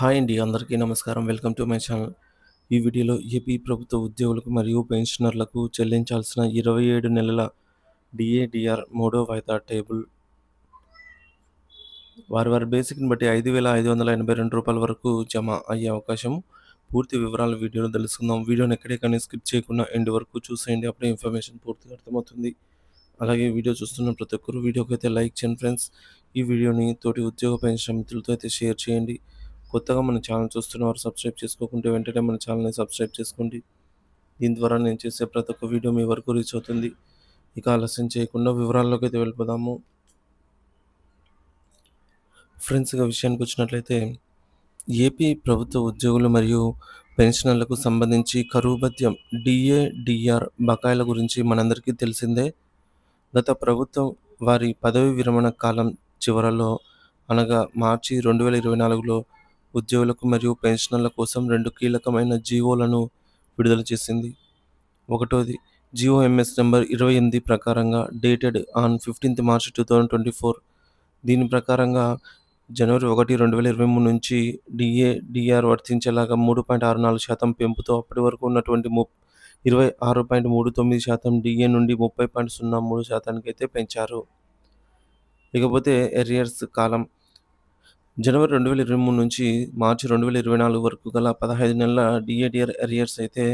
Hi అండి అందరికీ నమస్కారం. Welcome to my channel. ఈ వీడియోలో ఏపీ ప్రభుత్వ ఉద్యోగులకు మరియు పెన్షనర్లకు చెల్లించాల్సిన ఇరవై ఏడు నెలల డిఏడిఆర్ మూడో వాయిదా టేబుల్. వారి వారి బేసిక్ని బట్టి ఐదు వేల ఐదు వందల ఎనభై రెండు రూపాయల వరకు జమ అయ్యే అవకాశం. పూర్తి వివరాలు వీడియోలో తెలుసుకుందాం. వీడియోని ఎక్కడే కానీ స్కిప్ చేయకుండా ఎండ్ వరకు చూసేయండి. అప్పుడే ఇన్ఫర్మేషన్ పూర్తిగా అర్థమవుతుంది. అలాగే వీడియో చూస్తున్న ప్రతి ఒక్కరు వీడియోకి అయితే లైక్ చేయండి ఫ్రెండ్స్. ఈ వీడియోని తోటి ఉద్యోగ పెన్షన్ మిత్రులతో అయితే షేర్ చేయండి. కొత్తగా మన ఛానల్ చూస్తున్న వారు సబ్స్క్రైబ్ చేసుకోకుంటే వెంటనే మన ఛానల్ని సబ్స్క్రైబ్ చేసుకోండి. దీని ద్వారా నేను చేసే ప్రతి ఒక్క వీడియో మీ వరకు రీచ్ అవుతుంది. ఇక ఆలస్యం చేయకుండా వివరాల్లోకి అయితే వెళ్ళిపోదాము. ఫ్రెండ్స్గా విషయానికి వచ్చినట్లయితే ఏపీ ప్రభుత్వ ఉద్యోగులు మరియు పెన్షనర్లకు సంబంధించి కరువు భత్యం డిఏ డిఆర్ బకాయిల గురించి మనందరికీ తెలిసిందే. గత ప్రభుత్వం వారి పదవి విరమణ కాలం చివరలో అనగా మార్చి రెండు వేల ఇరవై నాలుగులో ఉద్యోగులకు మరియు పెన్షనర్ల కోసం రెండు కీలకమైన జీవోలను విడుదల చేసింది. ఒకటోది జియో ఎంఎస్ నెంబర్ ఇరవై ఎనిమిది ప్రకారంగా dated on fifteenth March two thousand twenty four. దీని ప్రకారంగా జనవరి ఒకటి రెండు వేల ఇరవై మూడు నుంచి డిఏ డిఆర్ వర్తించేలాగా మూడు పాయింట్ ఆరు నాలుగు శాతం పెంపుతో అప్పటి వరకు ఉన్నటువంటి ము ఇరవై ఆరు పాయింట్ మూడు తొమ్మిది శాతం డిఏ నుండి ముప్పై పాయింట్ సున్నా మూడు శాతానికి అయితే పెంచారు. ఇకపోతే ఎరియర్స్ కాలం జనవరి రెండు వేల ఇరవై మూడు నుంచి మార్చి రెండు వేల ఇరవై నాలుగు వరకు గల పదహైదు నెలల డిఏడిఆర్ ఎరియర్స్ అయితే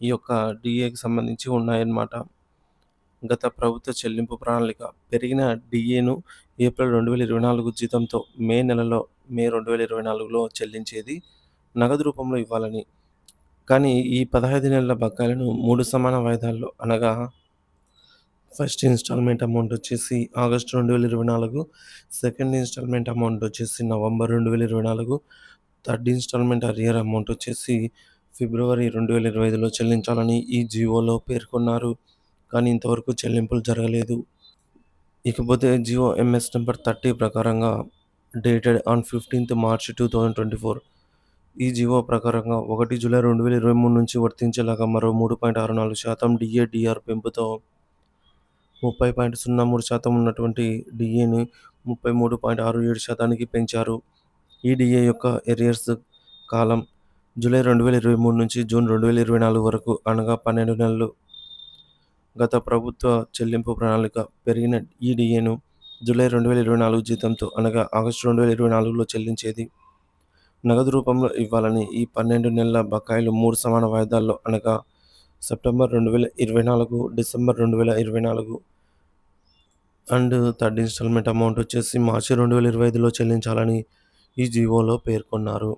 ఈ యొక్క డిఏకి సంబంధించి ఉన్నాయన్నమాట. గత ప్రభుత్వ చెల్లింపు ప్రణాళిక పెరిగిన డిఏను ఏప్రిల్ రెండు వేల ఇరవై నాలుగు జీతంతో మే నెలలో మే రెండు వేల ఇరవై నాలుగులో చెల్లించేది నగదు రూపంలో ఇవ్వాలని. కానీ ఈ పదహైదు నెలల బకాయిలను మూడు సమాన వాయిదాల్లో అనగా ఫస్ట్ ఇన్స్టాల్మెంట్ అమౌంట్ వచ్చేసి ఆగస్ట్ రెండు వేల ఇరవై నాలుగు సెకండ్ ఇన్స్టాల్మెంట్ అమౌంట్ వచ్చేసి నవంబర్ రెండు వేల ఇరవై నాలుగు థర్డ్ ఇన్స్టాల్మెంట్ అరియర్ అమౌంట్ వచ్చేసి ఫిబ్రవరి రెండు వేల ఇరవై ఐదులో చెల్లించాలని ఈ జియోలో పేర్కొన్నారు. కానీ ఇంతవరకు చెల్లింపులు జరగలేదు. ఇకపోతే జియో ఎంఎస్ నెంబర్ థర్టీ ప్రకారంగా dated on fifteenth March two thousand twenty four. ఈ జీవో ప్రకారంగా ఒకటి జూలై రెండు వేల ఇరవై మూడు నుంచి వర్తించేలాగా మరో మూడు పాయింట్ ఆరు నాలుగు శాతం డిఏడిఆర్ పెంపుతో ముప్పై పాయింట్ సున్నా మూడు శాతం ఉన్నటువంటి డిఏని ముప్పై మూడు పాయింట్ ఆరు ఏడు శాతానికి పెంచారు. ఈ డిఏ యొక్క ఎరియర్స్ కాలం జూలై రెండు వేల ఇరవై మూడు నుంచి జూన్ రెండు వేల ఇరవై నాలుగు వరకు అనగా పన్నెండు నెలలు. గత ప్రభుత్వ చెల్లింపు ప్రణాళిక పెరిగిన ఈ డిఏను జూలై రెండు వేల ఇరవై నాలుగు జీతంతో అనగా ఆగస్టు రెండు వేల ఇరవై నాలుగులో చెల్లించేది. నగదు రూపంలో ఇవ్వాలని ఈ పన్నెండు నెలల బకాయిలు మూడు సమాన వాయిదాల్లో అనగా సెప్టెంబర్ రెండు వేల ఇరవై నాలుగు డిసెంబర్ రెండు వేల ఇరవై నాలుగు. అండ్ థర్డ్ ఇన్స్టాల్మెంట్ అమౌంట్ వచ్చేసి మార్చి రెండు వేల ఇరవై ఐదులో చెల్లించాలని ఈ జీవోలో పేర్కొన్నారు.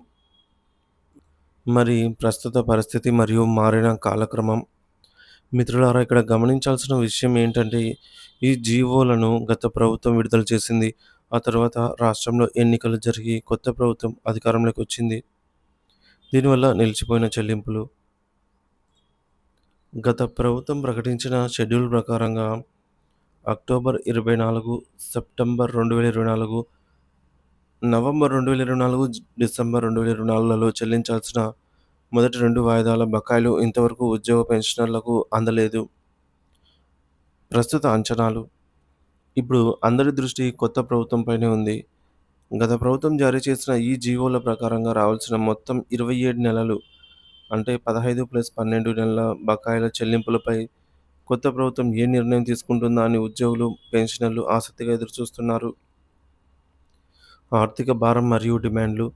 మరి ప్రస్తుత పరిస్థితి మరియు మారిన కాలక్రమం. మిత్రులారా ఇక్కడ గమనించాల్సిన విషయం ఏంటంటే ఈ జీవోలను గత ప్రభుత్వం విడుదల చేసింది. ఆ తర్వాత రాష్ట్రంలో ఎన్నికలు జరిగి కొత్త ప్రభుత్వం అధికారంలోకి వచ్చింది. దీనివల్ల నిలిచిపోయిన చెల్లింపులు. గత ప్రభుత్వం ప్రకటించిన షెడ్యూల్ ప్రకారంగా అక్టోబర్ ఇరవై నాలుగు సెప్టెంబర్ రెండు వేల ఇరవై నాలుగు నవంబర్ రెండు వేల ఇరవై నాలుగు డిసెంబర్ రెండు వేల ఇరవై నాలుగులలో చెల్లించాల్సిన మొదటి రెండు వాయిదాల బకాయిలు ఇంతవరకు ఉద్యోగ పెన్షనర్లకు అందలేదు. ప్రస్తుత అంచనాలు. ఇప్పుడు అందరి దృష్టి కొత్త ప్రభుత్వంపైనే ఉంది. గత ప్రభుత్వం జారీ చేసిన ఈ జీవోల ప్రకారంగా రావాల్సిన మొత్తం ఇరవై ఏడు నెలలు అంటే పదహైదు ప్లస్ పన్నెండు నెలల బకాయిల చెల్లింపులపై కొత్త ప్రభుత్వం ఏ నిర్ణయం తీసుకుంటుందా అని ఉద్యోగులు పెన్షనర్లు ఆసక్తిగా ఎదురుచూస్తున్నారు. ఆర్థిక భారం మరియు డిమాండ్లు.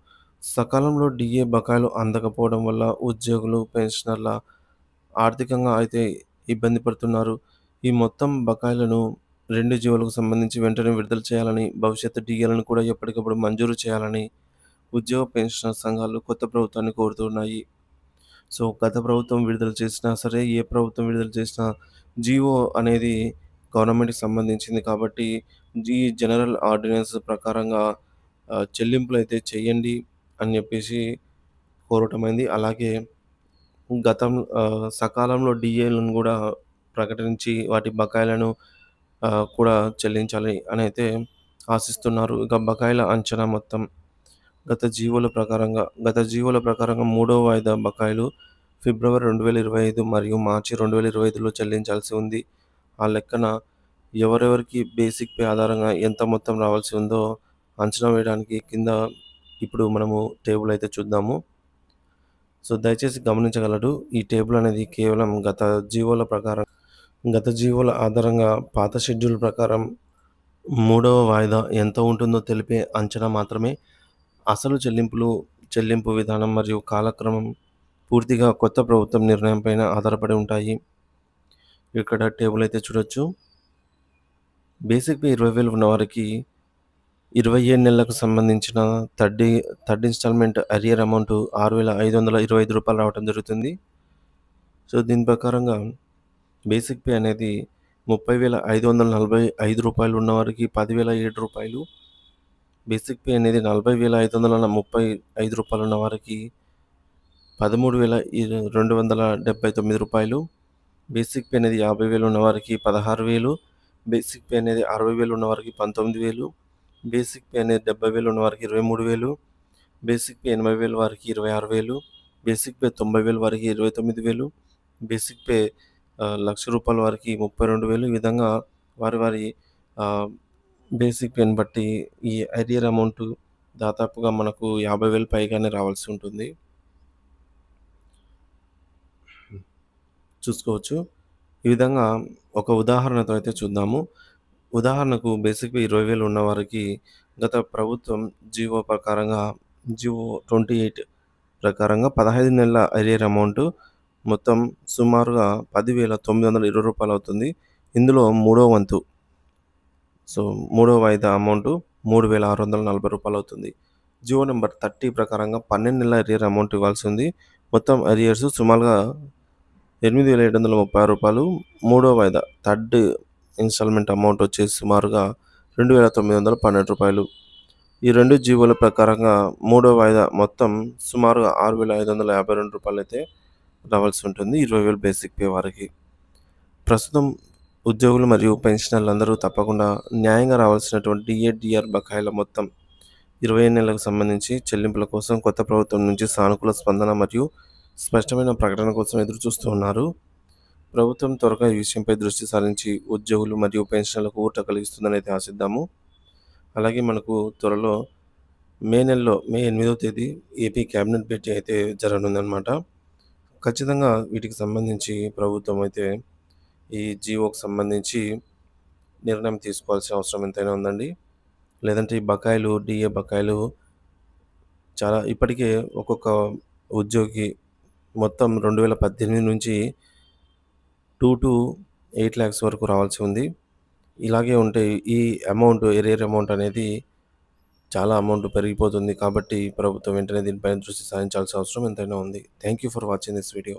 సకాలంలో డిఏ బకాయిలు అందకపోవడం వల్ల ఉద్యోగులు పెన్షనర్ల ఆర్థికంగా అయితే ఇబ్బంది పడుతున్నారు. ఈ మొత్తం బకాయిలను రెండు జీవులకు సంబంధించి వెంటనే విడుదల చేయాలని భవిష్యత్తు డిఏలను కూడా ఎప్పటికప్పుడు మంజూరు చేయాలని ఉద్యోగ పెన్షనర్ సంఘాలు కొత్త ప్రభుత్వాన్ని కోరుతున్నాయి సో గత ప్రభుత్వం విడుదల చేసినా సరే ఏ ప్రభుత్వం విడుదల చేసినా జియో అనేది గవర్నమెంట్కి సంబంధించింది కాబట్టి ఈ జనరల్ ఆర్డినెన్స్ ప్రకారంగా చెల్లింపులు అయితే చేయండి అని చెప్పేసి కోరటమైంది అలాగే గతం సకాలంలో డిఏలను కూడా ప్రకటించి వాటి బకాయిలను కూడా చెల్లించాలి అని అయితే ఆశిస్తున్నారు. ఇక బకాయిల అంచనా మొత్తం గత జీవోల ప్రకారంగా గత జీవోల ప్రకారంగా మూడో వాయిదా బకాయిలు ఫిబ్రవరి రెండు వేల ఇరవై ఐదు మరియు మార్చి రెండు వేల ఇరవై ఐదులో చెల్లించాల్సి ఉంది ఆ లెక్కన ఎవరెవరికి బేసిక్ పే ఆధారంగా ఎంత మొత్తం రావాల్సి ఉందో అంచనా వేయడానికి కింద ఇప్పుడు మనము టేబుల్ అయితే చూద్దాము. సో, దయచేసి గమనించగలడు ఈ టేబుల్ అనేది కేవలం గత జీవోల ప్రకారం గత జీవోల ఆధారంగా పాత షెడ్యూల్ ప్రకారం మూడవ వాయిదా ఎంత ఉంటుందో తెలిపే అంచనా మాత్రమే. అసలు చెల్లింపులు, చెల్లింపు విధానం మరియు కాలక్రమం పూర్తిగా కొత్త ప్రభుత్వం నిర్ణయం పైన ఆధారపడి ఉంటాయి. ఇక్కడ టేబుల్ అయితే చూడొచ్చు. బేసిక్ పే 20,000 ఉన్నవారికి 27 నెలలకు సంబంధించిన third third instalment arrear amount ఆరు వేల ఐదు వందల ఇరవై ఐదు రూపాయలు రావడం జరుగుతుంది. సో, దీని ప్రకారంగా బేసిక్ పే అనేది ముప్పై వేల ఐదు వందల నలభై ఐదు రూపాయలు ఉన్నవారికి పదివేల ఏడు రూపాయలు బేసిక్ పే అనేది నలభై వేల ఐదు వందల ముప్పై ఐదు రూపాయలు ఉన్న వారికి పదమూడు వేల రెండు వందల డెబ్బై తొమ్మిది రూపాయలు. బేసిక్ పే అనేది యాభై వేలు ఉన్న వారికి పదహారు వేలు. బేసిక్ పే అనేది అరవై వేలు ఉన్న వారికి పంతొమ్మిది వేలు. బేసిక్ పే అనేది డెబ్బై వేలు ఉన్న వారికి ఇరవై మూడు వేలు. బేసిక్ పే ఎనభై వేలు వారికి ఇరవై ఆరు వేలు. బేసిక్ పే తొంభై వేలు వారికి ఇరవై తొమ్మిది వేలు. బేసిక్ పే లక్ష రూపాయల వారికి ముప్పై రెండు వేలు. ఈ విధంగా వారి వారి బేసిక్ పేని బట్టి ఈ ఐడియర్ అమౌంట్ దాదాపుగా మనకు 50,000 పైగానే రావాల్సి ఉంటుంది. చూసుకోవచ్చు. ఈ విధంగా ఒక ఉదాహరణతో అయితే చూద్దాము. ఉదాహరణకు బేసిక్ పే 20,000 ఉన్నవారికి గత ప్రభుత్వం జీవో ప్రకారంగా జీవో 28 ప్రకారంగా 15 నెలల అరియర్ అమౌంట్ మొత్తం సుమారుగా రూ. 10,920 అవుతుంది. ఇందులో మూడో వంతు సో మూడో వాయిదా అమౌంట్ మూడు వేల ఆరు వందల నలభై రూపాయలు అవుతుంది జియో నెంబర్ థర్టీ ప్రకారంగా పన్నెండు నెలల ఎరియర్ అమౌంట్ ఇవ్వాల్సి ఉంది మొత్తం ఎరియర్స్ సుమారుగా ఎనిమిది వేల ఏడు వందల ముప్పై ఆరు రూపాయలు. మూడవ వాయిదా థర్డ్ ఇన్స్టాల్మెంట్ అమౌంట్ వచ్చేసి సుమారుగా రెండు వేల తొమ్మిది వందల పన్నెండు రూపాయలు. ఈ రెండు జీవోల ప్రకారంగా మూడో వాయిదా మొత్తం సుమారుగా ఆరు వేల ఐదు వందల యాభై రెండు రూపాయలు అయితే రావాల్సి ఉంటుంది. ఇరవై వేలు బేసిక్ పే వారికి. ప్రస్తుతం ఉద్యోగులు మరియు పెన్షనర్లందరూ తప్పకుండా న్యాయంగా రావాల్సినటువంటి డిఏడిఆర్ బకాయిల మొత్తం 25 నెలలకు సంబంధించి చెల్లింపుల కోసం కొత్త ప్రభుత్వం నుంచి సానుకూల స్పందన మరియు స్పష్టమైన ప్రకటన కోసం ఎదురుచూస్తూ ఉన్నారు. ప్రభుత్వం త్వరగా ఈ విషయంపై దృష్టి సారించి ఉద్యోగులు మరియు పెన్షనర్లకు ఊట కలిగిస్తుందని అయితే ఆశిద్దాము. అలాగే మనకు త్వరలో మే నెలలో మే ఎనిమిదో తేదీ ఏపీ క్యాబినెట్ భేటీ అయితే జరగనుందనమాట. ఖచ్చితంగా వీటికి సంబంధించి ప్రభుత్వం అయితే ఈ జీవోకి సంబంధించి నిర్ణయం తీసుకోవాల్సిన అవసరం ఎంతైనా ఉందండి. లేదంటే ఈ బకాయిలు, డిఏ బకాయిలు చాలా ఇప్పటికే ఒక్కొక్క ఉద్యోగి మొత్తం 2018 నుంచి టూ టు ఎయిట్ ల్యాక్స్ వరకు రావాల్సి ఉంది. ఇలాగే ఉంటే ఈ అమౌంట్ అరియర్ అమౌంట్ అనేది చాలా అమౌంట్ పెరిగిపోతుంది. కాబట్టి ప్రభుత్వం వెంటనే దీనిపైన దృష్టి సారించాల్సిన అవసరం ఎంతైనా ఉంది. Thank you for watching this video.